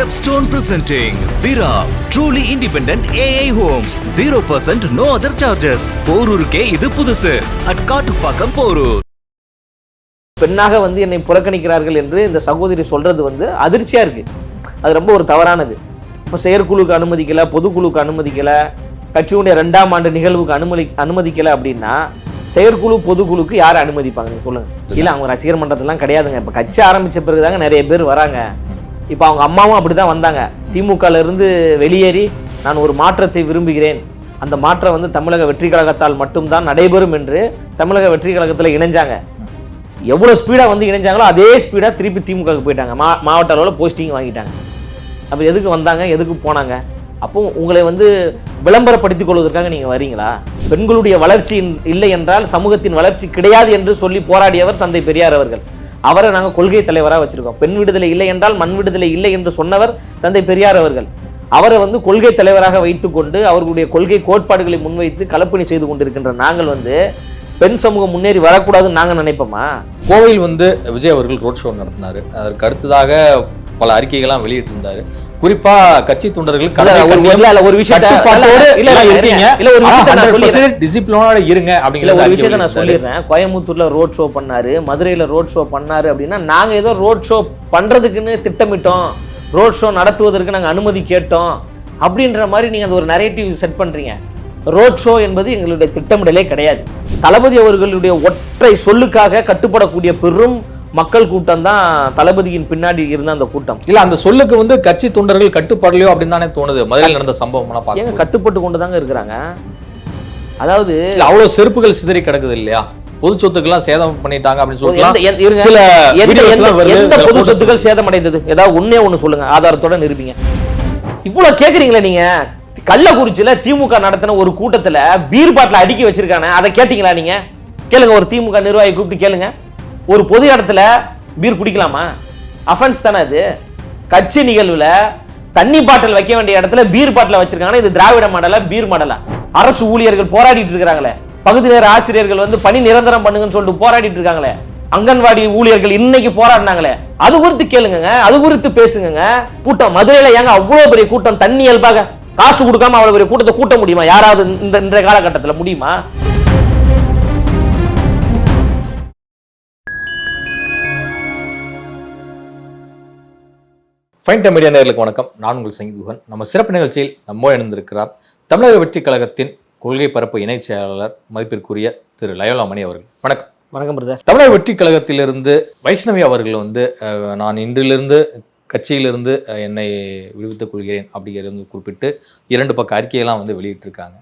Stepstone presenting Vira truly independent AI homes. 0% no other charges. போரூருக்கே இது புதுசு. At Kattupakkam Porur. பெண்ணாக வந்து என்னை புறக்கணிக்கிறார்கள் என்று இந்த சகோதரி சொல்றது வந்து அதிர்ச்சியா இருக்கு. அது ரொம்ப ஒரு தவறானது. இப்போ செயற்குழுக்கு அனுமதிக்கல பொதுக்குழுக்கு அனுமதிக்கல கட்சியுடைய ரெண்டாம் ஆண்டு நிகழ்வுக்கு அனுமதி அனுமதிக்கல அப்படின்னா செயற்குழு பொதுக்குழுக்கு யாரை அனுமதிப்பாங்க? சொல்லுங்க. இல்ல அவங்க ரசிகர் மன்றத்தெல்லாம் கிடையாதுங்க. இப்ப கட்சி ஆரம்பிச்ச பிறகுதாங்க நிறைய பேர் வராங்க. இப்போ அவங்க அம்மாவும் அப்படிதான் வந்தாங்க. திமுகலேருந்து வெளியேறி நான் ஒரு மாற்றத்தை விரும்புகிறேன். அந்த மாற்றம் வந்து தமிழக வெற்றி கழகத்தால் மட்டும்தான் நடைபெறும் என்று தமிழக வெற்றி கழகத்தில் இணைஞ்சாங்க. எவ்வளோ ஸ்பீடாக வந்து இணைஞ்சாங்களோ அதே ஸ்பீடாக திருப்பி திமுகவுக்கு போயிட்டாங்க. மா மாவட்ட அளவில் போஸ்டிங் வாங்கிட்டாங்க. அப்போ எதுக்கு வந்தாங்க? எதுக்கு போனாங்க? அப்போ உங்களை வந்து விளம்பரப்படுத்திக் கொள்வதற்காக நீங்கள் வரீங்களா? பெண்களுடைய வளர்ச்சி இன்- இல்லை என்றால் சமூகத்தின் வளர்ச்சி கிடையாது என்று சொல்லி போராடியவர் தந்தை பெரியார் அவர்கள். அவரை நாங்கள் கொள்கை தலைவராக வச்சிருக்கோம். பெண் விடுதலை இல்லை என்றால் மண் விடுதலை இல்லை என்று சொன்னவர் தந்தை பெரியார் அவர்கள். அவரை வந்து கொள்கை தலைவராக வைத்துக்கொண்டு அவர்களுடைய கொள்கை கோட்பாடுகளை முன்வைத்து கலப்பணி செய்து கொண்டிருக்கின்ற நாங்கள் வந்து பெண் சமூகம் முன்னேறி வரக்கூடாதுன்னு நாங்கள் நினைப்போமா? கோவையில் வந்து விஜய் அவர்கள் ரோட் ஷோ நடத்தினார். அதற்கு அடுத்ததாக பல அறிக்கைகள்லாம் வெளியிட்டிருந்தாரு. குறிப்பா கட்சி தொண்டர்கள் ஒரு- விஷயத்த- இருங்க. நான் அப்படிங்கிற ஒரு விஷயத்த. சொல்லிடுறேன். கோயம்புத்தூர்ல ரோட் ஷோ பண்ணாரு மதுரையில ரோட் ஷோ பண்ணாரு அப்படின்னா நாங்க ஏதோ ரோட் ஷோ பண்றதுக்குன்னு திட்டமிட்டோம். ரோட் ஷோ நடத்துவதற்கு நாங்க அனுமதி கேட்டோம். அப்படின்ற மாதிரி நீங்க அந்த ஒரு நரேட்டிவ் செட் பண்றீங்க. ரோட் ஷோ என்பது எங்களுடைய திட்டமிடலே கிடையாது. தளபதி அவர்களுடைய ஒற்றை சொல்லுக்காக கட்டுப்படக்கூடிய பெரும் மக்கள் கூட்டம் தான் தளபதியின் பின்னாடி இருந்த அந்த கூட்டம். இல்ல அந்த சொல்லுக்கு வந்து கட்சி தொண்டர்கள் கட்டுப்படலையோ அப்படின்னு தானே தோணுது. மதுரையில் நடந்த சம்பவம் ஏங்க கட்டுப்பட்டு கொண்டு தாங்க இருக்கிறாங்க. அதாவது அவ்வளவு செருப்புகள் சிதறி கிடக்குது இல்லையா? பொது சொத்துக்கெல்லாம் சேதம் பண்ணிட்டாங்க அப்படின்னு சொல்லிட்டு எந்த- பொது சொத்துக்கள் சேதமடைந்தது? ஏதாவது ஒண்ணே ஒண்ணு சொல்லுங்க. ஆதாரத்தோட நிரூபிங்க. இவ்வளவு கேக்குறீங்களா நீங்க? கள்ளக்குறிச்சியில திமுக நடத்தின ஒரு கூட்டத்துல பீர் பாட்டில அடுக்கி வச்சிருக்கானே. அதை கேட்டீங்களா நீங்க? கேளுங்க ஒரு திமுக நிர்வாகி கூப்பிட்டு கேளுங்க. ஒரு பொது இடத்துல பீர் குடிக்கலாமா? அஃபென்ஸ் தானே அது. கட்சி நிகழ்வுல தண்ணி பாட்டில் வைக்க வேண்டிய இடத்துல பீர் பாட்டில் வச்சிருக்காங்கன்னா இது திராவிட மாடலா பீர் மாடலா? அரசு ஊழியர்கள் போராடிட்டு இருக்கிறாங்களே. பகுதி நேர ஆசிரியர்கள் வந்து பணி நிரந்தரம் பண்ணுங்கன்னு சொல்லிட்டு போராடிட்டு இருக்காங்களே. அங்கன்வாடி ஊழியர்கள் இன்னைக்கு போராடினாங்களே. அது குறித்து கேளுங்க அது குறித்து பேசுங்க கூட்டம் மதுரையில ஏங்க அவ்வளவு பெரிய கூட்டம்? தண்ணி இயல்பாக காசு கொடுக்காம அவ்வளவு பெரிய கூட்டத்தை கூட்ட முடியுமா? யாராவது இந்த இன்றைய காலகட்டத்தில் முடியுமா? ஃபைன் டைம் மீடியா நேர்களுக்கு வணக்கம். நான் உங்கள் சங்கீதுகன் நம்ம சிறப்பு நிகழ்ச்சியில் நம்ம இணைந்திருக்கிறார் தமிழக வெற்றி கழகத்தின் கொள்கை பரப்பு இணை செயலாளர் மதிப்பிற்குரிய திரு லயோலாமணி அவர்கள். வணக்கம். வணக்கம் பிரதர். தமிழக வெற்றி கழகத்திலிருந்து வைஷ்ணவி அவர்கள் வந்து நான் இன்றிலிருந்து கட்சியிலிருந்து என்னை விடுவித்துக் கொள்கிறேன் அப்படிங்கிறது குறிப்பிட்டு இரண்டு பக்க அறிக்கையெல்லாம் வந்து வெளியிட்டிருக்காங்க.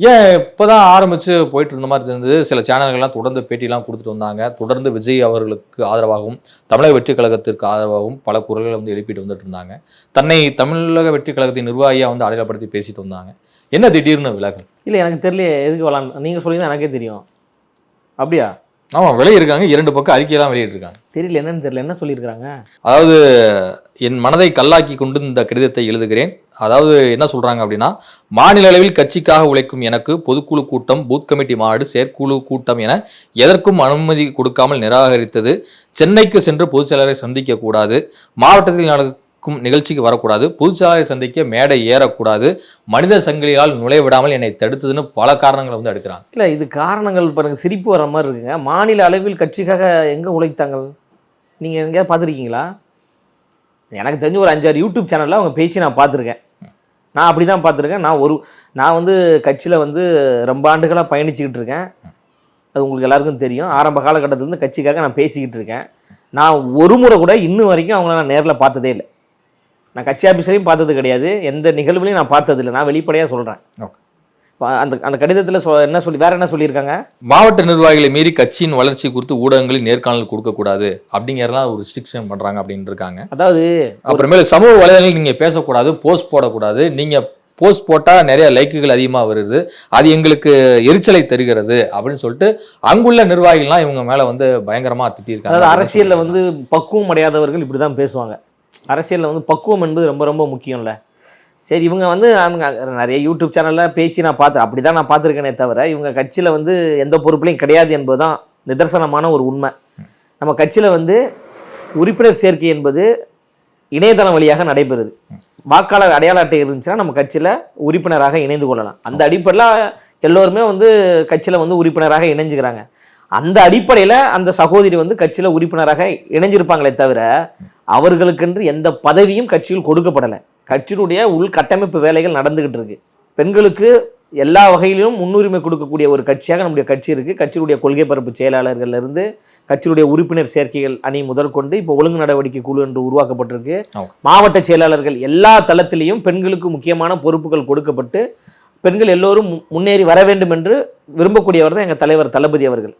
ஏன் இப்போதான் ஆரம்பிச்சு போயிட்டு இருந்த மாதிரி இருந்தது சில சேனல்கள்லாம் தொடர்ந்து பேட்டிலாம் கொடுத்துட்டு வந்தாங்க. தொடர்ந்து விஜய் அவர்களுக்கு ஆதரவாகவும் தமிழக வெற்றி கழகத்திற்கு ஆதரவாகவும் பல குரல்களை வந்து எழுப்பிட்டு வந்துட்டு இருந்தாங்க. தன்னை தமிழக வெற்றி கழகத்தின் நிர்வாகியாக வந்து அடையாளப்படுத்தி பேசிட்டு வந்தாங்க. என்ன திடீர்னு விலகல்? இல்ல எனக்கு தெரியல எதுக்கு விளாண்டு நீங்க சொல்லி எனக்கே தெரியும். அப்படியா? ஆமாம் வெளியிருக்காங்க இரண்டு பக்கம் அறிக்கையெல்லாம் வெளியிட்டிருக்காங்க. தெரியல என்னன்னு தெரியல. என்ன சொல்லியிருக்காங்க அதாவது என் மனதை கல்லாக்கி கொண்டு இந்த கடிதத்தை எழுதுகிறேன். அதாவது என்ன சொல்றாங்க அப்படின்னா மாநில அளவில் கட்சிக்காக உழைக்கும் எனக்கு பொதுக்குழு கூட்டம் பூத் கமிட்டி மாநாடு செயற்குழு கூட்டம் என எதற்கும் அனுமதி கொடுக்காமல் நிராகரித்தது. சென்னைக்கு சென்று பொதுச் செயலரை சந்திக்க கூடாது. மாவட்டத்தில் நடக்கும் நிகழ்ச்சிக்கு வரக்கூடாது. பொதுச் செயலரை சந்திக்க மேடை ஏறக்கூடாது. மனித சங்கிலியால் நுழைய விடாமல் என்னை தடுத்ததுன்னு பல காரணங்களை வந்து எடுக்கிறாங்க. இல்ல இது காரணங்கள் பாருங்க சிரிப்பு வர மாதிரி இருக்குங்க. மாநில அளவில் கட்சிக்காக எங்க உழைத்தாங்க நீங்க எங்கேயாவது பார்த்துருக்கீங்களா? எனக்கு தெரிஞ்ச ஒரு அஞ்சாறு யூடியூப் சேனலில் அவங்க பேசி நான் பார்த்துருக்கேன். நான் அப்படி தான் பார்த்துருக்கேன். நான் ஒரு நான் வந்து கட்சியில் வந்து ரொம்ப ஆண்டுகளாக பயணிச்சுக்கிட்டு இருக்கேன். அது உங்களுக்கு எல்லாருக்கும் தெரியும். ஆரம்ப காலகட்டத்திலேருந்து கட்சிக்காக நான் பேசிக்கிட்டு இருக்கேன். நான் ஒரு முறை கூட இன்னும் வரைக்கும் அவங்கள நான் நேரில் பார்த்ததே இல்லை. நான் கட்சி ஆஃபீஸரையும் பார்த்தது கிடையாது. எந்த நிகழ்வுலையும் நான் பார்த்தது இல்லை. நான் வெளிப்படையாக சொல்கிறேன் ஓகே. அந்த அந்த கடிதத்தில் சொ என்ன சொல்லி வேற என்ன சொல்லியிருக்காங்க? மாவட்ட நிர்வாகிகளை மீறி கட்சியின் வளர்ச்சி குறித்து ஊடகங்களில் நேர்காணல் கொடுக்கக்கூடாது அப்படிங்கிறலாம் ஒரு ரெஸ்ட்ரிக்ஷன் பண்றாங்க அப்படின்னு இருக்காங்க. அதாவது அப்புறமேல சமூக வலைதளங்கள் நீங்க பேசக்கூடாது போஸ்ட் போடக்கூடாது. நீங்க போஸ்ட் போட்டா நிறைய லைக்குகள் அதிகமா வருது. அது எங்களுக்கு எரிச்சலை தருகிறது அப்படின்னு சொல்லிட்டு அங்குள்ள நிர்வாகிகள்லாம் இவங்க மேல வந்து பயங்கரமா அதாவது திட்டியிருக்காங்க அரசியல்ல வந்து பக்குவம் அடையாதவர்கள் இப்படி தான் பேசுவாங்க. அரசியல்ல வந்து பக்குவம் என்பது ரொம்ப ரொம்ப முக்கியம்ல. சரி இவங்க வந்து அவங்க நிறைய யூடியூப் சேனலில் பேசி நான் பார்த்தேன் அப்படி தான் நான் பார்த்துருக்கேனே தவிர இவங்க கட்சியில் வந்து எந்த பொறுப்புலையும் கிடையாது என்பதுதான் நிதர்சனமான ஒரு உண்மை. நம்ம கட்சியில் வந்து உறுப்பினர் சேர்க்கை என்பது இணையதளம் வழியாக நடைபெறுது. வாக்காளர் அடையாள அட்டை இருந்துச்சுன்னா நம்ம கட்சியில் உறுப்பினராக இணைந்து கொள்ளலாம். அந்த அடிப்படையில் எல்லோருமே வந்து கட்சியில் வந்து உறுப்பினராக இணைஞ்சுக்கிறாங்க. அந்த அடிப்படையில் அந்த சகோதரி வந்து கட்சியில் உறுப்பினராக இணைஞ்சிருப்பாங்களே தவிர அவர்களுக்கென்று எந்த பதவியும் கட்சியில் கொடுக்கப்படலை. கட்சியினுடைய உள்கட்டமைப்பு வேலைகள் நடந்துகிட்டு இருக்கு. பெண்களுக்கு எல்லா வகையிலும் முன்னுரிமை கொடுக்கக்கூடிய ஒரு கட்சியாக நம்முடைய கட்சி இருக்கு. கட்சியினுடைய கொள்கை பரப்பு செயலாளர்கள்ல இருந்து கட்சியினுடைய உறுப்பினர் சேர்க்கைகள் அணி முதல் கொண்டு இப்போ ஒழுங்கு நடவடிக்கை குழு என்று உருவாக்கப்பட்டிருக்கு. மாவட்ட செயலாளர்கள் எல்லா தளத்திலையும் பெண்களுக்கு முக்கியமான பொறுப்புகள் கொடுக்கப்பட்டு பெண்கள் எல்லோரும் முன்னேறி வர வேண்டும் என்று விரும்பக்கூடியவர் தான் எங்க தலைவர் தளபதி அவர்கள்.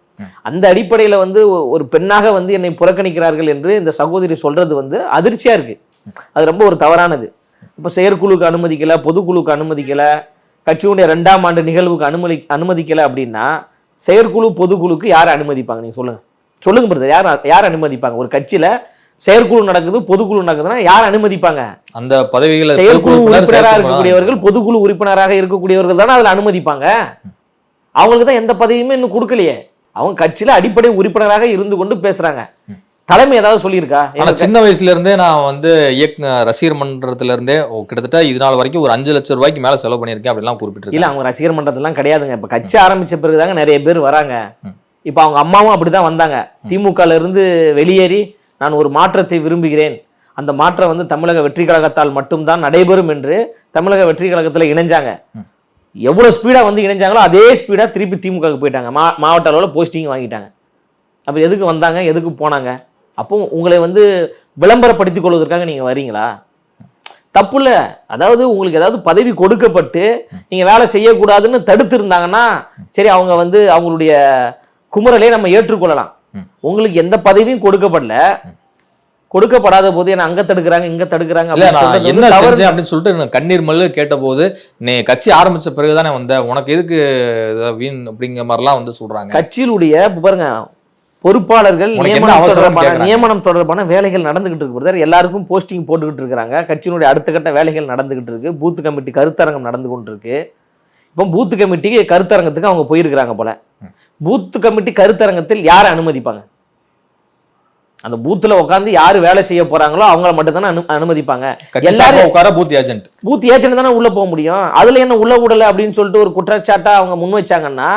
அந்த அடிப்படையில வந்து ஒரு பெண்ணாக வந்து என்னை புறக்கணிக்கிறார்கள் என்று இந்த சகோதரி சொல்றது வந்து அதிர்ச்சியா இருக்கு. அது ரொம்ப ஒரு தவறானது. இப்போ செயற்குழுக்கு அனுமதிக்கல பொதுக்குழுக்கு அனுமதிக்கல கட்சியுடைய ரெண்டாம் ஆண்டு நிகழ்வுக்கு அனுமதி அனுமதிக்கல அப்படின்னா செயற்குழு பொதுக்குழுக்கு யார் அனுமதிப்பாங்க? நீங்க சொல்லுங்க. சொல்லுங்க பிரதர் யார் யார் அனுமதிப்பாங்க? ஒரு கட்சியில செயற்குழு நடக்குது பொதுக்குழு நடக்குதுன்னா யார் அனுமதிப்பாங்க? அந்த பதவிகளை செயற்குழு உறுப்பினராக இருக்கக்கூடியவர்கள் பொதுக்குழு உறுப்பினராக இருக்கக்கூடியவர்கள் தானே அதுல அனுமதிப்பாங்க. அவங்களுக்கு தான் எந்த பதவியுமே இன்னும் கொடுக்கலையே. அவங்க கட்சியில அடிப்படை உறுப்பினராக இருந்து கொண்டு பேசுறாங்க. தலைமை ஏதாவது சொல்லியிருக்கா? ஆனா சின்ன வயசுல இருந்தே நான் வந்து இயக்க ரசிகர் மன்றத்துல இருந்தே கிட்டத்தட்ட இது நாள் வரைக்கும் ஒரு அஞ்சு லட்சம் ரூபாய்க்கு மேல செலவு பண்ணியிருக்கேன் அப்படிலாம் குறிப்பிட்டிருக்கேன். இல்ல அவங்க ரசிகர் மன்றத்திலாம் கிடையாதுங்க. இப்ப கட்சி ஆரம்பிச்ச பிறகுதாங்க நிறைய பேர் வராங்க. இப்ப அவங்க அம்மாவும் அப்படிதான் வந்தாங்க. திமுகல இருந்து வெளியேறி நான் ஒரு மாற்றத்தை விரும்புகிறேன். அந்த மாற்றம் வந்து தமிழக வெற்றி கழகத்தால் மட்டும்தான் நடைபெறும் என்று தமிழக வெற்றி கழகத்துல இணைஞ்சாங்க. எவ்வளவு ஸ்பீடா வந்து இணைஞ்சாங்களோ அதே ஸ்பீடா திருப்பி திமுகவுக்கு போயிட்டாங்க. மா மாவட்ட அளவில் போஸ்டிங் வாங்கிட்டாங்க. அப்ப எதுக்கு வந்தாங்க? எதுக்கு போனாங்க? அப்போ உங்களை வந்து விளம்பரப்படுத்திக் கொள்வதற்காக நீங்க வரீங்களா? தப்பு இல்ல அதாவது உங்களுக்கு ஏதாவது பதவி கொடுக்கப்பட்டு நீங்க வேலை செய்யக்கூடாதுன்னு தடுத்து இருந்தாங்கன்னா சரி அவங்க வந்து அவங்களுடைய குமுறலை நம்ம ஏற்றுக்கொள்ளலாம். உங்களுக்கு எந்த பதவியும் கொடுக்கப்படல. கொடுக்கப்படாத போது என்ன அங்க தடுக்கிறாங்க இங்க தடுக்கிறாங்க என்ன. செஞ்சேன் அப்படின்னு சொல்லிட்டு கண்ணீர் மல்ல கேட்டபோது நீ கட்சி ஆரம்பிச்ச பிறகுதானே வந்த? உனக்கு எதுக்கு வீண்? அப்படிங்கிற மாதிரிலாம் வந்து சொல்றாங்க. கட்சியிலுடைய பாருங்க பொறுப்பாளர்கள் நியமனம் தொடர்பான. நியமனம் தொடர்பான வேலைகள் நடந்துகிட்டு இருக்கு. எல்லாருக்கும் போஸ்டிங் போட்டுக்கிட்டு இருக்காங்க. கட்சியினுடைய அடுத்த கட்ட வேலைகள் நடந்துகிட்டு இருக்கு. பூத் கமிட்டி கருத்தரங்கம் நடந்து கொண்டு இருக்கு இப்போ பூத் கமிட்டிக்கு கருத்தரங்கத்துக்கு அவங்க போயிருக்கிறாங்க போல. பூத் கமிட்டி கருத்தரங்கத்தில் யாரை அனுமதிப்பாங்க? அந்த பூத்துல உட்காந்து யாரு வேலை செய்ய போறாங்களோ அவங்கள மட்டும் தானே அனு அனுமதிப்பாங்க. எல்லாரும் உட்கார பூத் ஏஜென்ட் பூத் ஏஜென்ட் தானே உள்ள போக முடியும். அதுல என்ன உள்ள விடல அப்படின்னு சொல்லிட்டு ஒரு குற்றச்சாட்டா அவங்க முன் வச்சாங்கன்னா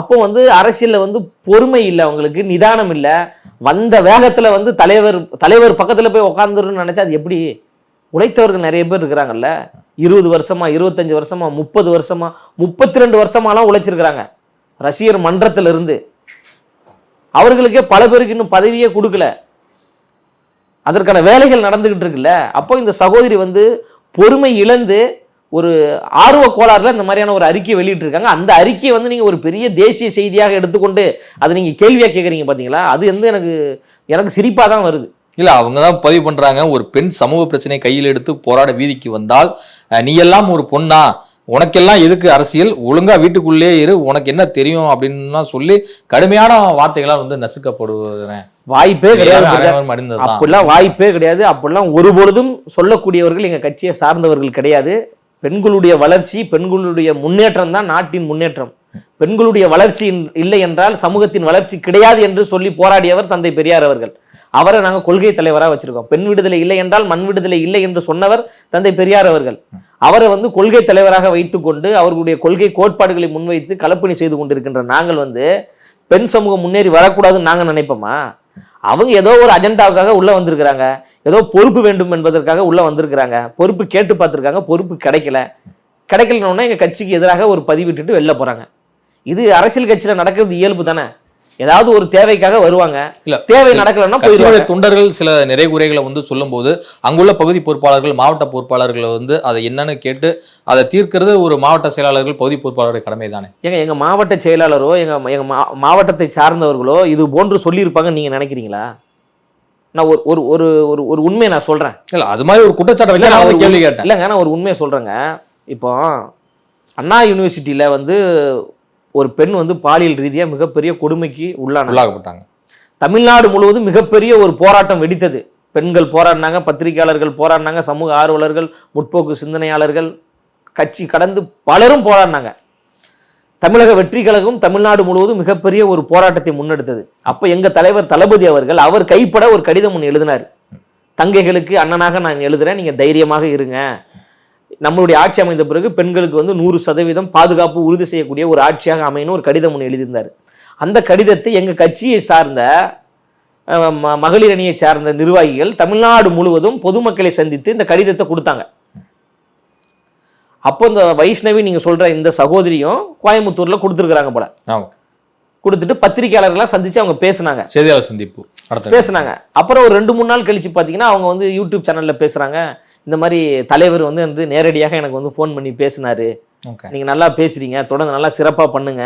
அப்போ வந்து அரசியல்ல வந்து பொறுமை இல்லை அவங்களுக்கு நிதானம் இல்லை. வந்த வேகத்துல வந்து தலைவர் தலைவர் பக்கத்துல போய் உட்காந்துருன்னு நினைச்சா அது எப்படி? உழைத்தவர்கள் நிறைய பேர் இருக்கிறாங்கல்ல. இருபது வருஷமா இருபத்தஞ்சு வருஷமா முப்பது வருஷமா முப்பத்தி ரெண்டு வருஷமாலாம் உழைச்சிருக்கிறாங்க. ரசிகர் மன்றத்துல இருந்து அவர்களுக்கே பல பேருக்கு இன்னும் பதவியே கொடுக்கல. அதற்கான வேலைகள் நடந்துகிட்டு இருக்குல்ல. அப்போ இந்த சகோதரி வந்து பொறுமை இழந்து ஒரு ஆர்வ கோளாறுல இந்த மாதிரியான ஒரு அறிக்கையை வெளியிட்டிருக்காங்க. அந்த அறிக்கையை வந்து நீங்க ஒரு பெரிய தேசிய செய்தியாக எடுத்துக்கொண்டு அதை நீங்க கேள்வியா கேக்குறீங்க பாத்தீங்களா? அது வந்து எனக்கு எனக்கு சிரிப்பா தான் வருது. இல்ல அவங்க தான் பதிவு பண்றாங்க. ஒரு பெண் சமூக பிரச்சனை கையில் எடுத்து போராட வீதிக்கு வந்தால் நீ எல்லாம் ஒரு பொண்ணா? உனக்கெல்லாம் எதுக்கு அரசியல்? ஒழுங்கா வீட்டுக்குள்ளே இரு. உனக்கு என்ன தெரியும்? அப்படின்னு சொல்லி கடுமையான வார்த்தைகளால் வந்து நசுக்கப்படுவதுனே வாய்ப்பே கிடையாது. அப்படிலாம் வாய்ப்பே கிடையாது. அப்படிலாம் ஒருபொழுதும் சொல்லக்கூடியவர்கள் எங்க கட்சியை சார்ந்தவர்கள் கிடையாது. பெண்களுடைய வளர்ச்சி பெண்களுடைய முன்னேற்றம் தான் நாட்டின் முன்னேற்றம். பெண்களுடைய வளர்ச்சி இல்லை என்றால் சமூகத்தின் வளர்ச்சி கிடையாது என்று சொல்லி போராடியவர் தந்தை பெரியார் அவர்கள். அவரை நாங்கள் கொள்கை தலைவராக வச்சிருக்கோம். பெண் விடுதலை இல்லை என்றால் மண் விடுதலை இல்லை என்று சொன்னவர் தந்தை பெரியார் அவர்கள். அவரை வந்து கொள்கை தலைவராக வைத்துக்கொண்டு அவர்களுடைய கொள்கை கோட்பாடுகளை முன்வைத்து கலப்பணி செய்து கொண்டிருக்கின்ற நாங்கள் வந்து பெண் சமூகம் முன்னேறி வரக்கூடாதுன்னு நாங்கள் நினைப்போமா? அவங்க ஏதோ ஒரு அஜெண்டாவுக்காக உள்ள வந்திருக்கிறாங்க. ஏதோ பொறுப்பு வேண்டும் என்பதற்காக உள்ள வந்திருக்கிறாங்க. பொறுப்பு கேட்டு பார்த்திருக்காங்க பொறுப்பு கிடைக்கல. கிடைக்கலன்னு எங்க கட்சிக்கு எதிராக ஒரு பதிவிட்டுட்டு வெளில போறாங்க. இது அரசியல் கட்சியில நடக்கிறது இயல்பு தானே? ஏதாவது ஒரு தேவைக்காக வருவாங்க. இல்ல, தேவை நடக்கலன்னா போயிடுவாங்க. தொண்டர்கள் சில நிறை குறைகளை வந்து சொல்லும்போது அங்குள்ள பகுதி பொறுப்பாளர்கள் மாவட்ட பொறுப்பாளர்கள் வந்து அதை என்னன்னு கேட்டு அதை தீர்க்கிறது ஒரு மாவட்ட செயலாளர்கள் பகுதி பொறுப்பாளருடைய கடமை தானே ஏங்க எங்க மாவட்ட செயலாளரோ எங்க எங்க மாவட்டத்தை சார்ந்தவர்களோ இது போன்று சொல்லியிருப்பாங்கன்னு நீங்க நினைக்கிறீங்களா? நான் ஒரு ஒரு ஒரு ஒரு ஒரு உண்மையை நான் சொல்றேன். இல்ல அது மாதிரி ஒரு குற்றச்சாட்டை வைக்க நான் கேள்வி கேட்டேன். இல்லைங்க நான் ஒரு உண்மையை சொல்றேங்க. இப்போ அண்ணா யூனிவர்சிட்டியில வந்து ஒரு பெண் வந்து பாலியல் ரீதியா மிகப்பெரிய கொடுமைக்கு உள்ளானாங்க. உள்ளாகப்பட்டாங்க தமிழ்நாடு முழுவதும் மிகப்பெரிய ஒரு போராட்டம் வெடித்தது. பெண்கள் போராடினாங்க பத்திரிகையாளர்கள் போராடினாங்க சமூக ஆர்வலர்கள் முற்போக்கு சிந்தனையாளர்கள் கட்சி கடந்து பலரும் போராடினாங்க. தமிழக வெற்றி கழகம் தமிழ்நாடு முழுவதும் மிகப்பெரிய ஒரு போராட்டத்தை முன்னெடுத்தது. அப்ப எங்க தலைவர் தளபதி அவர்கள் அவர் கைப்பட ஒரு கடிதம் ஒன்று எழுதினார். தங்கைகளுக்கு அண்ணனாக நான் எழுதுறேன் நீங்க தைரியமாக இருங்க. நம்மளுடைய ஆட்சி அமைந்த பிறகு பெண்களுக்கு வந்து நூறு சதவீதம் பாதுகாப்பு உறுதி செய்யக்கூடிய ஒரு ஆட்சியாக அமையணும் ஒரு கடிதம் ஒன்று எழுதியிருந்தார். அந்த கடிதத்தை எங்க கட்சியை சார்ந்த ம- மகளிர் அணியை சார்ந்த நிர்வாகிகள் தமிழ்நாடு முழுவதும் பொதுமக்களை சந்தித்து இந்த கடிதத்தை கொடுத்தாங்க. அப்போ இந்த வைஷ்ணவி நீங்க சொல்ற இந்த சகோதரியும் கோயம்புத்தூர்ல கொடுத்துருக்காங்க போல. கொடுத்துட்டு பத்திரிகையாளர்கள்லாம் சந்திச்சு அவங்க பேசுனாங்க. செய்தியாளர் சந்திப்பு பேசுனாங்க. அப்புறம் ஒரு ரெண்டு மூணு நாள் கழிச்சு பார்த்தீங்கன்னா அவங்க வந்து யூடியூப் சேனல்ல பேசுறாங்க. இந்த மாதிரி தலைவர் வந்து வந்து நேரடியாக எனக்கு வந்து ஃபோன் பண்ணி பேசினாரு. ஓகே. நீங்க நல்லா பேசுறீங்க. தொடர்ந்து நல்லா சிறப்பா பண்ணுங்க.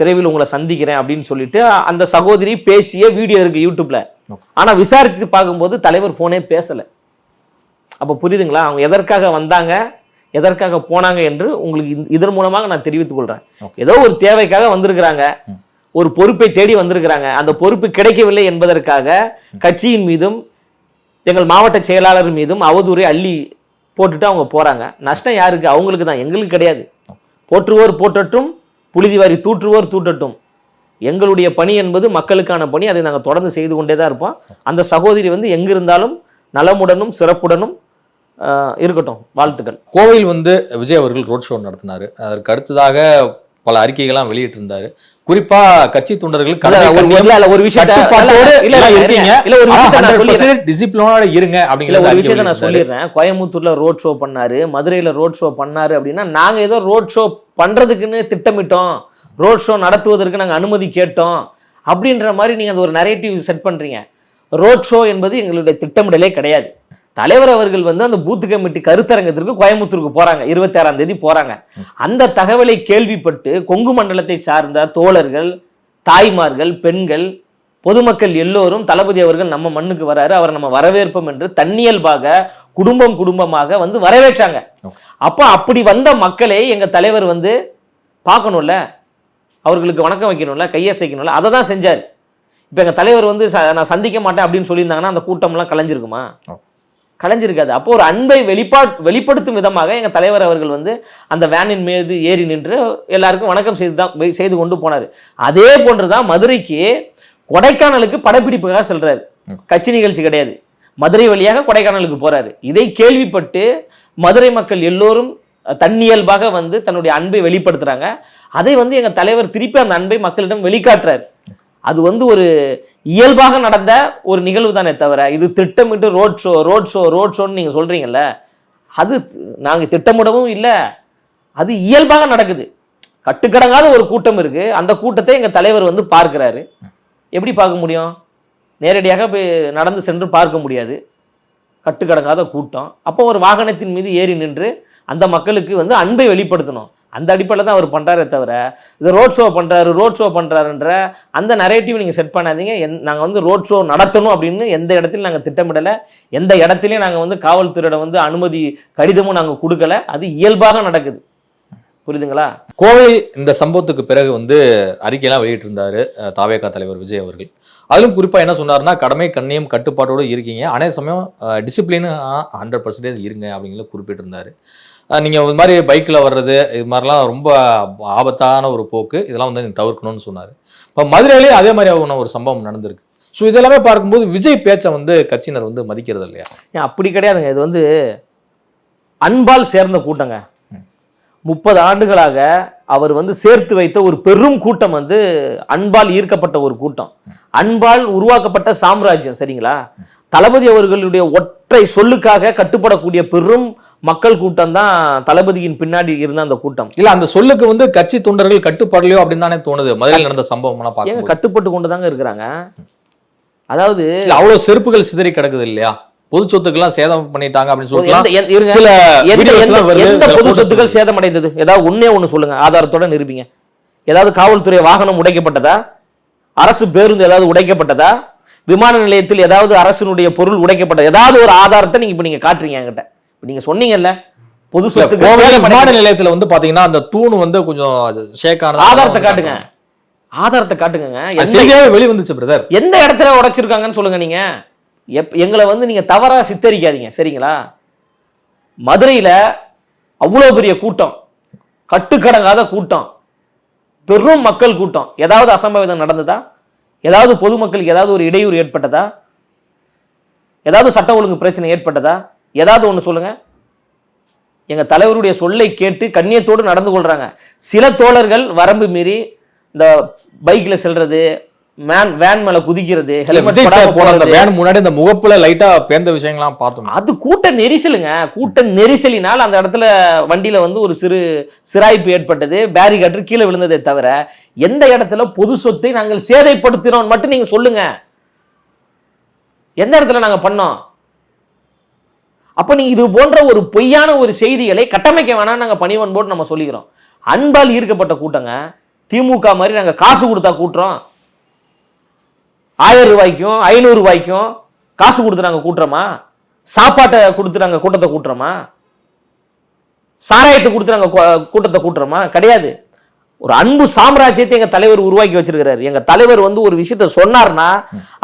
விரைவில் உங்களை சந்திக்கிறேன் அப்படின்னு சொல்லிட்டு அந்த சகோதரி பேசிய வீடியோ இருக்கு யூடியூப்ல. Okay. ஆனா விசாரித்து பார்க்கும்போது தலைவர் போனே பேசல. அப்ப புரியுதுங்களா? அவங்க எதற்காக வந்தாங்க? எதற்காக போனாங்க என்று உங்களுக்கு இதன் மூலமாக நான் தெரிவித்துக் கொள்றேன். ஏதோ ஒரு தேவைக்காக வந்திருக்கிறாங்க. ஒரு பொறுப்பை தேடி வந்திருக்கிறாங்க. அந்த பொறுப்பு கிடைக்கவில்லை என்பதற்காக கட்சியின் மீதும் எங்கள் மாவட்ட செயலாளர் மீதும் அவதூறை அள்ளி போட்டுட்டு அவங்க போறாங்க. நஷ்டம் யாருக்கு? அவங்களுக்கு தான். எங்களுக்கு கிடையாது. போற்றுவோர் போற்றட்டும் புழுதி வாரி தூற்றுவோர் தூற்றட்டும். எங்களுடைய பணி என்பது மக்களுக்கான பணி. அதை நாங்கள் தொடர்ந்து செய்து கொண்டே தான் இருப்போம். அந்த சகோதரி வந்து எங்க இருந்தாலும் நலமுடனும் சிறப்புடனும் இருக்கட்டும் வாழ்த்துக்கள். கோவையில் வந்து விஜய் அவர்கள் ரோட் ஷோ நடத்தினாரு. அதற்கு அடுத்ததாக பல அறிக்கைகள்லாம் வெளியிட்டிருந்தாரு. குறிப்பா கட்சி தொண்டர்கள் ஒரு- இருங்க அப்படிங்கிற ஒரு விஷயத்த நான். சொல்லிடுறேன். கோயம்புத்தூர்ல ரோட் ஷோ பண்ணாரு மதுரையில ரோட் ஷோ பண்ணாரு அப்படின்னா நாங்க ஏதோ ரோட் ஷோ பண்றதுக்குன்னு திட்டமிட்டோம். ரோட் ஷோ நடத்துவதற்கு நாங்க அனுமதி கேட்டோம். அப்படின்ற மாதிரி நீங்க அது ஒரு நரேட்டிவ் செட் பண்றீங்க. ரோட் ஷோ என்பது எங்களுடைய திட்டமிடலே கிடையாது. தலைவர் அவர்கள் வந்து அந்த பூத் கமிட்டி கருத்தரங்கத்திற்கு கோயம்புத்தூருக்கு போறாங்க. இருபத்தி ஆறாம் தேதி போறாங்க. அந்த தகவலை கேள்விப்பட்டு கொங்கு மண்டலத்தை சார்ந்த தோழர்கள் தாய்மார்கள் பெண்கள் பொதுமக்கள் எல்லோரும் தளபதி அவர்கள் நம்ம மண்ணுக்கு வராரு. அவரை நம்ம வரவேற்போம் என்று தன்னியல்பாக குடும்பம் குடும்பமாக வந்து வரவேற்றாங்க. அப்போ அப்படி வந்த மக்களை எங்க தலைவர் வந்து பார்க்கணும்ல? அவர்களுக்கு வணக்கம் வைக்கணும்ல? கையசைக்கணும்ல? அதை தான் செஞ்சார். இப்போ எங்க தலைவர் வந்து நான் சந்திக்க மாட்டேன் அப்படின்னு சொல்லியிருந்தாங்கன்னா அந்த கூட்டம்லாம் கலைஞ்சிருக்குமா. கலைஞ்சிருக்காது. அப்போ ஒரு அன்பை வெளிப்பா வெளிப்படுத்தும் விதமாக எங்க தலைவர் அவர்கள் வந்து அந்த வேனின் மீது ஏறி நின்று எல்லாருக்கும் வணக்கம் செய்து தான் செய்து கொண்டு போனார். அதே போன்றுதான் மதுரைக்கு கொடைக்கானலுக்கு படப்பிடிப்புக்காக செல்றாரு. கட்சி நிகழ்ச்சி கிடையாது. மதுரை வழியாக கொடைக்கானலுக்கு போறாரு. இதை கேள்விப்பட்டு மதுரை மக்கள் எல்லோரும் தன்னியல்பாக வந்து தன்னுடைய அன்பை வெளிப்படுத்துறாங்க. அதை வந்து எங்க தலைவர் திருப்பி அந்த அன்பை மக்களிடம் வெளிக்காட்டுறாரு. அது வந்து ஒரு இயல்பாக நடந்த ஒரு நிகழ்வு தானே தவிர இது திட்டமிட்டு road show road show road ஷோன்னு நீங்கள் சொல்கிறீங்கல்ல அது நாங்கள் திட்டமிடவும் இல்லை அது இயல்பாக நடக்குது. கட்டுக்கடங்காத ஒரு கூட்டம் இருக்கு. அந்த கூட்டத்தை எங்கள் தலைவர் வந்து பார்க்கிறாரு. எப்படி பார்க்க முடியும்? நேரடியாக போய் நடந்து சென்று பார்க்க முடியாது. கட்டுக்கடங்காத கூட்டம். அப்போ ஒரு வாகனத்தின் மீது ஏறி நின்று அந்த மக்களுக்கு வந்து அன்பை வெளிப்படுத்தணும். அந்த அடிப்படையில் தான் அவர் பண்ணுறாரே தவிர இது ரோட் ஷோ பண்ணுறாரு ரோட் ஷோ பண்ணுறாருன்ற அந்த நரேட்டிவ் நீங்கள் செட் பண்ணாதீங்க. என் நாங்கள் வந்து ரோட் ஷோ நடத்தணும் அப்படின்னு எந்த இடத்துலையும் நாங்கள் திட்டமிடலை. எந்த இடத்துலையும் நாங்கள் வந்து காவல்துறையோட வந்து அனுமதி கடிதமும் நாங்கள் கொடுக்கல. அது இயல்பாக நடக்குது. புரியுதுங்களா? கோவை இந்த சம்பவத்துக்கு பிறகு வந்து அறிக்கையெல்லாம் வெளியிட்டிருந்தாரு தாவேகா தலைவர் விஜய் அவர்கள். அதிலும் குறிப்பாக என்ன சொன்னார்னா கடமை கண்ணியம் கட்டுப்பாட்டோடு இருக்கீங்க. அதே சமயம் டிசிப்ளின் ஹண்ட்ரட் பர்சன்டேஜ் இருங்க அப்படிங்கிற குறிப்பிட்டிருந்தாரு. அஹ், நீங்க இது மாதிரி பைக்ல வர்றது இது மாதிரிலாம் ரொம்ப ஆபத்தான ஒரு போக்கு. இதெல்லாம் வந்து நீங்க தவிர்க்கணும்னு சொன்னாரு. இப்போ மதுரையிலேயே அதே மாதிரி ஒரு சம்பவம் நடந்திருக்கு. ஸோ இதெல்லாமே பார்க்கும்போது விஜய் பேச்சை வந்து கட்சியினர் வந்து மதிக்கிறது இல்லையா? ஏன் அப்படி கிடையாதுங்க. இது வந்து அன்பால் சேர்ந்த கூட்டங்க. முப்பது ஆண்டுகளாக அவர் வந்து சேர்த்து வைத்த ஒரு பெரும் கூட்டம் வந்து அன்பால் ஈர்க்கப்பட்ட ஒரு கூட்டம். அன்பால் உருவாக்கப்பட்ட சாம்ராஜ்யம் சரிங்களா? தளபதி அவர்களுடைய ஒற்றை சொல்லுக்காக கட்டுப்படக்கூடிய பெரும் மக்கள் கூட்டம் தான் தளபதியின் பின்னாடி இருந்த அந்த கூட்டம். இல்ல அந்த சொல்லுக்கு வந்து கட்சி தொண்டர்கள் கட்டுப்படலையோ அப்படின்னு தானே தோணுது. மதுரையில் நடந்த சம்பவம்லாம் பார்க்கும்போது. கட்டுப்பட்டு கொண்டு தாங்க இருக்கிறாங்க? அதாவது அவ்வளவு செருப்புகள் சிதறி கிடக்குது இல்லையா? பொது சொத்துக்கெல்லாம் சேதம் பண்ணிட்டாங்க அப்படின்னு சொல்லிட்டு எந்த- பொது சொத்துக்கள் வருது. சேதமடைந்தது? ஏதாவது ஒண்ணே ஒண்ணு சொல்லுங்க. ஆதாரத்தோட நிரூபிங்க. ஏதாவது காவல்துறை வாகனம் உடைக்கப்பட்டதா? அரசு பேருந்து ஏதாவது உடைக்கப்பட்டதா? விமான நிலையத்தில் ஏதாவது அரசினுடைய பொருள் உடைக்கப்பட்டதா? ஏதாவது ஒரு ஆதாரத்தை நீங்க இப்ப நீங்க காட்டுறீங்க என்கிட்ட. நீங்க சொன்னீங்கல்ல பொது விமான. நிலையத்துல வந்து பாத்தீங்கன்னா அந்த தூண் வந்து கொஞ்சம் ஷேக் ஆனது ஆதாரத்தை காட்டுங்க. ஆதாரத்தை காட்டுங்க செய்தியாவே வெளிவந்துச்சு பிரதர் எந்த இடத்துல உடைச்சிருக்காங்கன்னு சொல்லுங்க நீங்க. எப் எங்களை வந்து நீங்க தவறா சித்தரிக்காதீங்க சரிங்களா? மதுரையில அவ்வளோ பெரிய கூட்டம் கட்டுக்கடங்காத கூட்டம் பெரும் மக்கள் கூட்டம். ஏதாவது அசம்பாவிதம் நடந்ததா? ஏதாவது பொதுமக்களுக்கு ஏதாவது ஒரு இடையூறு ஏற்பட்டதா? ஏதாவது சட்ட ஒழுங்கு பிரச்சனை ஏற்பட்டதா? ஏதாவது ஒன்று சொல்லுங்க. எங்க தலைவருடைய சொல்லை கேட்டு கண்ணியத்தோடு நடந்து கொள்றாங்க. சில தோழர்கள் வரம்பு மீறி இந்த பைக்ல செல்றது மேன் வேன் மேல குதிக்கிறது முன்னாடி இந்த முகப்புல லைட்டா பேர்ந்த விஷயங்கள்லாம் பார்த்தோம். அது கூட்ட நெரிசலுங்க. கூட்ட நெரிசலினால் அந்த இடத்துல வண்டியில வந்து ஒரு சிறு சிராய்ப்பு ஏற்பட்டது. பேரிகார்டர் கீழே விழுந்ததே தவிர எந்த இடத்துல பொது சொத்தை நாங்கள் சேதைப்படுத்தினோம் மட்டும் நீங்க சொல்லுங்க. எந்த இடத்துல நாங்க பண்ணோம்? அப்போ நீ இது போன்ற ஒரு பொய்யான ஒரு செய்திகளை கட்டமைக்க வேணாம் நாங்கள் பணிவன் போட்டு நம்ம சொல்லிக்கிறோம். அன்பால் ஈர்க்கப்பட்ட கூட்டங்க திமுக மாதிரி நாங்கள் காசு கொடுத்தா கூட்டுறோம். ஆயிரம் ரூபாய்க்கும் ஐநூறு ரூபாய்க்கும் காசு கொடுத்து நாங்கள் கூட்டுறோமா? சாப்பாட்டை கொடுத்து நாங்கள் கூட்டத்தை கூட்டுறோமா? சாராயத்தை கொடுத்து நாங்கள் கூட்டத்தை கூட்டுறோமா? கிடையாது. ஒரு அன்பு சாம்ராஜ்யத்தை எங்க தலைவர் உருவாக்கி வச்சிருக்கிறாரு. எங்க தலைவர் வந்து ஒரு விஷயத்த சொன்னார்னா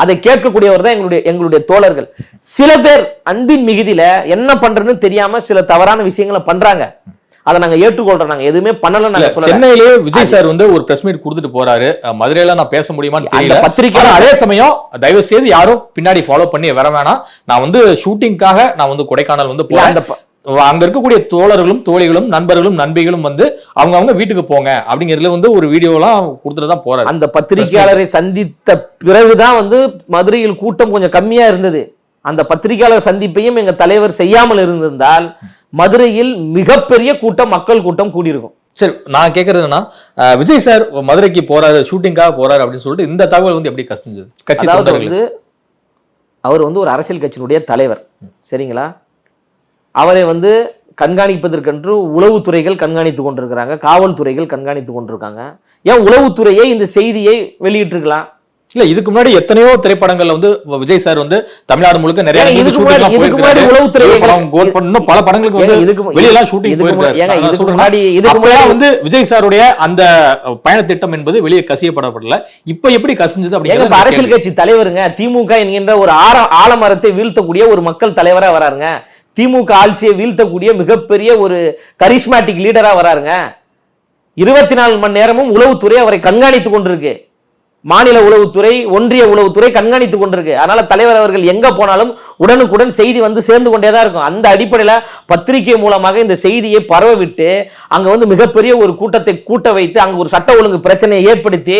அதை கேட்கக்கூடியவர் தான் எங்களுடைய எங்களுடைய தோழர்கள். சில பேர் அன்பின் மிகுதியில என்ன பண்றதுன்னு தெரியாம சில தவறான விஷயங்களை பண்றாங்க. அதை நாங்க ஏற்றுக்கொள்றோம். நாங்க எதுவுமே பண்ணல நாங்க சொல்லல. சென்னையிலேயே விஜய் சார் வந்து ஒரு பிரஸ் மீட் கொடுத்துட்டு போறாரு. மதுரையில நான் பேச முடியுமான்னு தெரியல. பத்திரிக்கையாளர் ஆனா அதே சமயம் தயவு செய்து யாரும் பின்னாடி ஃபாலோ பண்ணி வர வேணாம். நான் வந்து ஷூட்டிங்காக நான் வந்து கொடைக்கானல் வந்து போறேன். அங்க இருக்கக்கூடிய தோழர்களும் தோழிகளும் நண்பர்களும் நண்பிகளும் வந்து அவங்க அவங்க வீட்டுக்கு போங்க அப்படிங்கறதுல வந்து ஒரு வீடியோலாம் கொடுத்துட்டு தான் போறாரு. அந்த பத்திரிகையாளரை சந்தித்த பிறகுதான் வந்து மதுரையில் கூட்டம் கொஞ்சம் கம்மியா இருந்தது. அந்த பத்திரிகையாளர் சந்திப்பையும் எங்க தலைவர் செய்யாமல் இருந்திருந்தால் மதுரையில் மிகப்பெரிய கூட்டம் மக்கள் கூட்டம் கூடியிருக்கும். சரி நான் கேக்குறது என்னன்னா விஜய் சார் மதுரைக்கு போறாரு ஷூட்டிங்காக போறாரு அப்படின்னு சொல்லிட்டு இந்த தகவல் வந்து எப்படி கசிஞ்சது? கட்சி வந்து அவர் வந்து ஒரு அரசியல் கட்சியினுடைய தலைவர். சரிங்களா? அவரை வந்து கண்காணிப்பதற்கென்று உளவுத்துறைகள் கண்காணித்து கொண்டிருக்கிறாங்க காவல்துறைகள் கண்காணித்து கொண்டிருக்காங்க. ஏன் உளவுத்துறையே இந்த செய்தியை வெளியிட்டிருக்கலாம்? இல்ல இதுக்கு முன்னாடி எத்தனையோ திரைப்படங்கள்ல வந்து விஜய் சார் வந்து தமிழ்நாடு முழுக்க நிறைய இதுக்கு முன்னாடி-. உளவுத்துறை இன்னும் பல படங்களுக்கு வந்து வெளியெல்லாம் ஷூட்டிங் முன்னாடி- இதுக்கு முன்னாடி- வந்து விஜய் சாருடைய அந்த பயண திட்டம் என்பது வெளியே கசியப்படப்படல. இப்ப எப்படி கசிஞ்சது அப்படிங்கிறது அரசியல் கட்சி தலைவருங்க திமுக என்கின்ற ஒரு ஆர ஆலமரத்தை வீழ்த்தக்கூடிய ஒரு மக்கள் தலைவரா வராருங்க. திமுக ஆட்சியை வீழ்த்தக்கூடிய மிகப்பெரிய ஒரு கரிஷ்மாட்டிக் லீடரா வராருங்க. இருபத்தி நாலு மணி நேரமும் உளவுத்துறை அவரை கண்காணித்து கொண்டிருக்கு. மாநில உளவுத்துறை ஒன்றிய உளவுத்துறை கண்காணித்து கொண்டிருக்கு. அதனால தலைவர் அவர்கள் எங்க போனாலும் உடனுக்குடன் செய்தி வந்து சேர்ந்து கொண்டே தான் இருக்கும். அந்த அடிப்படையில பத்திரிகை மூலமாக இந்த செய்தியை பரவ விட்டு அங்க வந்து மிகப்பெரிய ஒரு கூட்டத்தை கூட்ட வைத்து அங்க ஒரு சட்ட ஒழுங்கு பிரச்சனையை ஏற்படுத்தி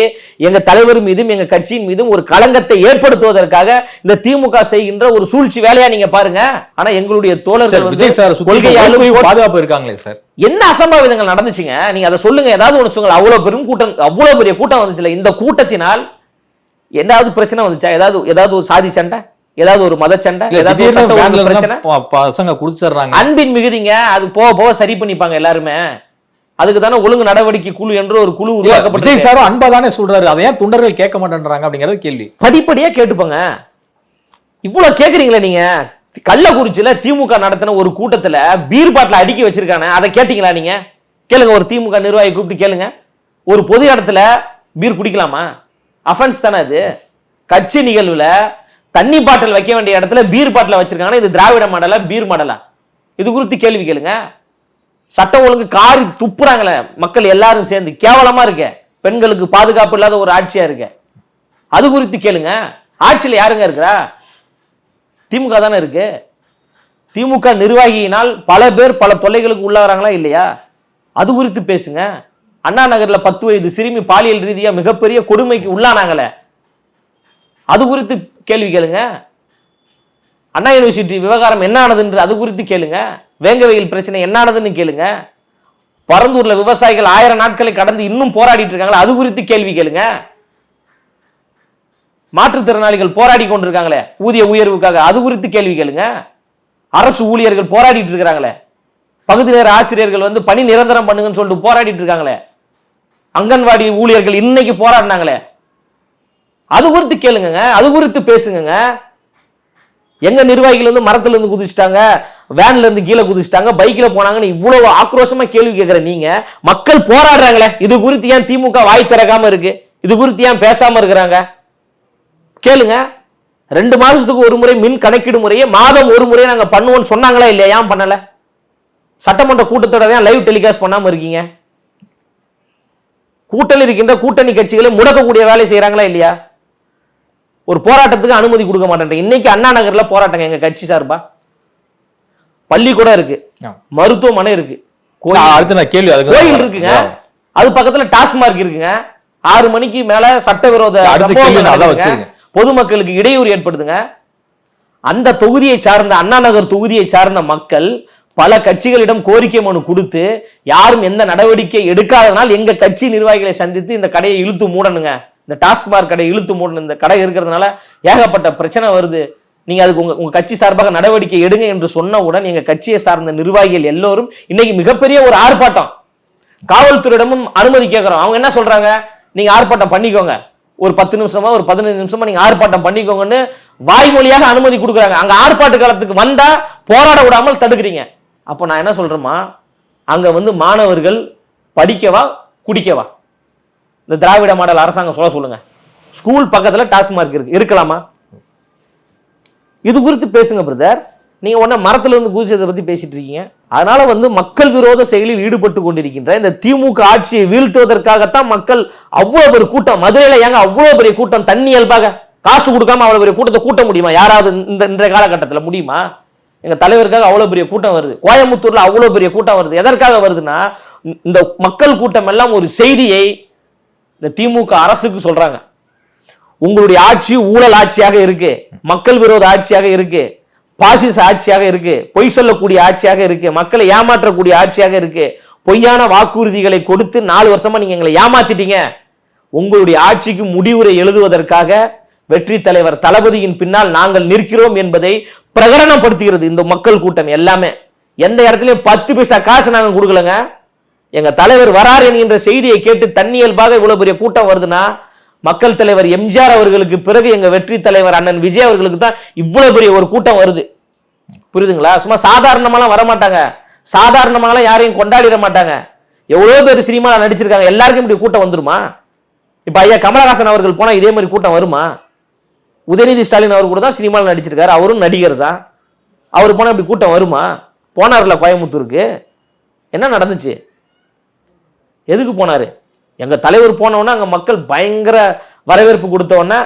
எங்க தலைவர் மீதும் எங்க கட்சியின் மீதும் ஒரு களங்கத்தை ஏற்படுத்துவதற்காக இந்த திமுக செய்கின்ற ஒரு சூழ்ச்சி வேலையா நீங்க பாருங்க. ஆனா எங்களுடைய தோழர்கள் கொள்கையாலும் பாதுகாப்பு இருக்காங்களே சார்? என்ன அசம்பாவிதங்கள் நடந்துச்சுங்க? நீங்க அதை சொல்லுங்க. ஏதாவது ஒண்ணு சொல்லுங்க. அவ்வளவு பெரும் கூட்டம் அவ்வளவு பெரிய கூட்டம் வந்துச்சுல. இந்த கூட்டத்தினால் ஏதாவது பிரச்சனை வந்துச்சா? ஏதாவது ஏதாவது ஒரு சாதி சண்டை? ஏதாவது ஒரு மத சண்டை? ஏதாவது பிரச்சனை? பசங்க குடிச்சிடுறாங்க. அன்பின் மிகுதிங்க. அது போக போக சரி பண்ணிப்பாங்க எல்லாருமே. அதுக்கு தானே ஒழுங்கு நடவடிக்கை குழு என்று ஒரு குழு உருவாக்கப்பட்டு விஜய் சாரும் அன்பா தானே சொல்றாரு. அதை ஏன் தொண்டர்கள் கேட்க மாட்டேன்றாங்க அப்படிங்கறது கேள்வி. படிப்படியா கேட்டுப்போங்க. இவ்வளவு கேக்குறீங்களே நீங்க. கள்ளக்குறிச்சியில திமுக நடத்தின ஒரு கூட்டத்தில் பீர் பாட்டில் அடுக்கி வச்சிருக்கானே அதை கேட்டீங்களா நீங்க? கேளுங்க ஒரு திமுக நிர்வாகி கூப்பிட்டு கேளுங்க. ஒரு பொது இடத்துல பீர் குடிக்கலாமா? அஃபென்ஸ் தானே அது. கட்சி நிகழ்வுல தண்ணி பாட்டில் வைக்க வேண்டிய இடத்துல பீர் பாட்டில் வச்சிருக்காங்கன்னா இது திராவிட மாடலா பீர் மாடலா இது குறித்து கேள்வி கேளுங்க. சட்டம் ஒழுங்கு காரி துப்புறாங்களே மக்கள் எல்லாரும் சேர்ந்து. கேவலமா இருக்க. பெண்களுக்கு பாதுகாப்பு இல்லாத ஒரு ஆட்சியா இருக்க. அது குறித்து கேளுங்க. ஆட்சியில் யாருங்க இருக்கிறா? திமுக தானே இருக்கு? திமுக நிர்வாகியினால் பல பேர் பல தொல்லைகளுக்கு உள்ளாகிறாங்களா இல்லையா? அது குறித்து பேசுங்க. அண்ணா நகரில் பத்து வயது சிறுமி பாலியல் ரீதியாக மிகப்பெரிய கொடுமைக்கு உள்ளானாங்களே. அது குறித்து கேள்வி கேளுங்க. அண்ணா யூனிவர்சிட்டி விவகாரம் என்ன ஆனதுன்ற அது குறித்து கேளுங்க. வேங்கவையில் பிரச்சனை என்ன ஆனதுன்னு கேளுங்க. பரந்தூர்ல விவசாயிகள் ஆயிரம் நாட்களை கடந்து இன்னும் போராடிட்டு இருக்காங்களா அது குறித்து கேள்வி கேளுங்க. மாற்றுத்திறனாளிகள் போராடி கொண்டிருக்காங்களே. ஊதிய உயர்வுக்காக. அது குறித்து கேள்வி கேளுங்க. அரசு ஊழியர்கள் போராடிட்டு இருக்கிறாங்களே. பகுதி நேர ஆசிரியர்கள் வந்து பணி நிரந்தரம் பண்ணுங்கன்னு சொல்லிட்டு போராடிட்டு இருக்காங்களே. அங்கன்வாடி ஊழியர்கள் இன்னைக்கு போராடினாங்களே. அது குறித்து கேளுங்க அது குறித்து பேசுங்க எங்க நிர்வாகிகள் வந்து மரத்துல இருந்து குதிச்சுட்டாங்க. வேன்ல இருந்து கீழே குதிச்சிட்டாங்க. பைக்ல போனாங்கன்னு இவ்வளவு ஆக்ரோஷமா கேள்வி கேட்கிற நீங்க. மக்கள் போராடுறாங்களே. இது குறித்து ஏன் திமுக வாய் திறக்காம இருக்கு? இது குறித்து ஏன் பேசாம இருக்கிறாங்க? கேளுங்க. ரெண்டு மாசத்துக்கு ஒரு முறை மின் கணக்கீடு முறையை மாதம் ஒரு முறை நாங்க பண்ணுவோம்னு சொன்னாங்களா இல்லையா? ஏன் பண்ணல? சட்டமன்ற கூட்டத்தோட ஏன் லைவ் டெலிகாஸ்ட் பண்ணாம இருக்கீங்க? கூட்டணி இருக்கின்ற கூட்டணி கட்சிகளை முடக்கக்கூடிய வேலை செய்யறாங்களா இல்லையா? ஒரு போராட்டத்துக்கு அனுமதி கொடுக்க மாட்டேன் இன்னைக்கு அண்ணா நகர்ல போராட்டங்க எங்க கட்சி சார்பா? பள்ளிக்கூடம் இருக்கு. மருத்துவமனை இருக்கு. அடுத்து நான் கேள்வி கோயில் இருக்குங்க. அது பக்கத்துல டாஸ்மார்க் இருக்குங்க. ஆறு மணிக்கு மேல சட்டவிரோத பொதுமக்களுக்கு இடையூறு ஏற்படுதுங்க. அந்த தொகுதியை சார்ந்த அண்ணா நகர் தொகுதியை சார்ந்த மக்கள் பல கட்சிகளிடம் கோரிக்கை மனு கொடுத்து யாரும் எந்த நடவடிக்கை எடுக்காதனால் எங்க கட்சி நிர்வாகிகளை சந்தித்து இந்த கடையை இழுத்து மூடணுங்க. இந்த டாஸ்மார்க் கடையை இழுத்து மூடணும். இந்த கடை இருக்கிறதுனால ஏகப்பட்ட பிரச்சனை வருது. நீங்க அதுக்கு உங்க உங்க கட்சி சார்பாக நடவடிக்கை எடுங்க என்று சொன்னவுடன் எங்க கட்சியை சார்ந்த நிர்வாகிகள் எல்லோரும் இன்னைக்கு மிகப்பெரிய ஒரு ஆர்ப்பாட்டம். காவல்துறையிடமும் அனுமதி கேட்கிறோம். அவங்க என்ன சொல்றாங்க? நீங்க ஆர்ப்பாட்டம் பண்ணிக்கோங்க. ஒரு பத்து நிமிஷமா ஒரு பதினஞ்சு நிமிஷமா நீங்க ஆர்ப்பாட்டம் பண்ணிக்கோங்கன்னு வாய்மொழியாக அனுமதி கொடுக்குறாங்க. அங்க ஆர்ப்பாட்ட காலத்துக்கு வந்தா போராட விடாமல் தடுக்கிறீங்க. அப்போ நான் என்ன சொல்றேமா அங்க வந்து மாணவர்கள் படிக்கவா குடிக்கவா? இந்த திராவிட மாடல் அரசாங்கம் சொல்ல சொல்லுங்க. ஸ்கூல் பக்கத்துல டாஸ்மார்க் இருக்கு இருக்கலாமா? இது குறித்து பேசுங்க பிரதர். நீங்கள் உடனே மரத்துல இருந்து குதிச்சதை பற்றி பேசிட்டு இருக்கீங்க. அதனால வந்து மக்கள் விரோத செயலில் ஈடுபட்டு கொண்டிருக்கின்ற இந்த திமுக ஆட்சியை வீழ்த்துவதற்காகத்தான் மக்கள் அவ்வளோ பெரிய கூட்டம் மதுரையில் ஏங்க அவ்வளோ பெரிய கூட்டம் தண்ணி இயல்பாக? காசு கொடுக்காம அவ்வளோ பெரிய கூட்டத்தை கூட்ட முடியுமா? யாராவது இந்த இன்றைய காலகட்டத்தில் முடியுமா? எங்கள் தலைவருக்காக அவ்வளோ பெரிய கூட்டம் வருது. கோயம்புத்தூரில் அவ்வளோ பெரிய கூட்டம் வருது. எதற்காக வருதுன்னா இந்த மக்கள் கூட்டம் எல்லாம் ஒரு செய்தியை இந்த திமுக அரசுக்கு சொல்கிறாங்க உங்களுடைய ஆட்சி ஊழல் ஆட்சியாக இருக்கு. மக்கள் விரோத ஆட்சியாக இருக்கு. பாசிச ஆட்சியாக இருக்கு பொய் சொல்லக்கூடிய ஆட்சியாக இருக்கு மக்களை ஏமாற்றக்கூடிய ஆட்சியாக இருக்கு. பொய்யான வாக்குறுதிகளை கொடுத்து நாலு வருஷமா நீங்க எங்களை ஏமாத்திட்டீங்க. உங்களுடைய ஆட்சிக்கு முடிவுரை எழுதுவதற்காக வெற்றி தலைவர் தளபதியின் பின்னால் நாங்கள் நிற்கிறோம் என்பதை பிரகடனப்படுத்துகிறது இந்த மக்கள் கூட்டம் எல்லாமே. எந்த இடத்துலயும் பத்து பைசா காசு நாங்கள் கொடுக்கலங்க. எங்க தலைவர் வரார் என்கின்ற செய்தியை கேட்டு தன்னியல்பாக இவ்வளவு பெரிய கூட்டம் வருதுன்னா மக்கள் தலைவர் எம்ஜிஆர் அவர்களுக்கு பிறகு எங்க வெற்றி தலைவர் அண்ணன் விஜய் அவர்களுக்கு தான் இவ்வளவு பெரிய ஒரு கூட்டம் வருது. புரியுதுங்களா? சும்மா சாதாரணமாலாம் வர மாட்டாங்க சாதாரணமாலாம் யாரையும் கொண்டாடிட மாட்டாங்க. எவ்வளவு பேர் சினிமா நடிச்சிருக்காங்க. எல்லாருக்கும் இப்படி கூட்டம் வந்துருமா? இப்ப ஐயா கமலஹாசன் அவர்கள் போனா இதே மாதிரி கூட்டம் வருமா? உதயநிதி ஸ்டாலின் அவர் கூட தான் சினிமாவில் நடிச்சிருக்காரு. அவரும் நடிகர் தான். அவர் போனா இப்படி கூட்டம் வருமா? போனார்ல கோயம்புத்தூருக்கு. என்ன நடந்துச்சு? எதுக்கு போனாரு? எங்க தலைவர் போனவொன்னே அங்க மக்கள் பயங்கர வரவேற்பு கொடுத்த உடனே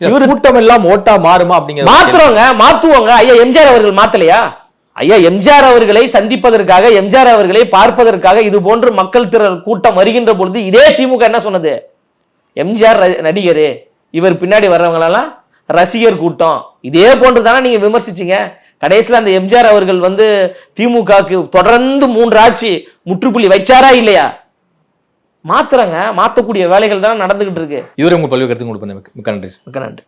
இவர் கூட்டம் எல்லாம் ஓட்டா மாறுமா அப்படிங்கிற மாத்துறோங்க மாத்துவோங்க. ஐயா எம்ஜிஆர் அவர்கள் மாத்தலையா? ஐயா எம்ஜிஆர் அவர்களை சந்திப்பதற்காக எம்ஜிஆர் அவர்களை பார்ப்பதற்காக இது போன்று மக்கள் திரள் கூட்டம் வருகின்ற பொழுது இதே திமுக என்ன சொன்னது? எம்ஜிஆர் நடிகரு இவர் பின்னாடி வர்றவங்களெல்லாம் ரசிகர் கூட்டம். இதே போன்று தானே நீங்க விமர்சிச்சீங்க? கடைசியில் அந்த எம்ஜிஆர் அவர்கள் வந்து திமுகவுக்கு தொடர்ந்து மூன்று ஆட்சி முற்றுப்புள்ளி வச்சாரா இல்லையா? மாத்துறங்க. மாத்தக்கூடிய வேலைகள் தானே நடந்துகிட்டு இருக்கு. இவரை உங்க பல்வேறு கருத்து கொடுப்பேன் மிக்க நன்றி. மிக்க நன்றி.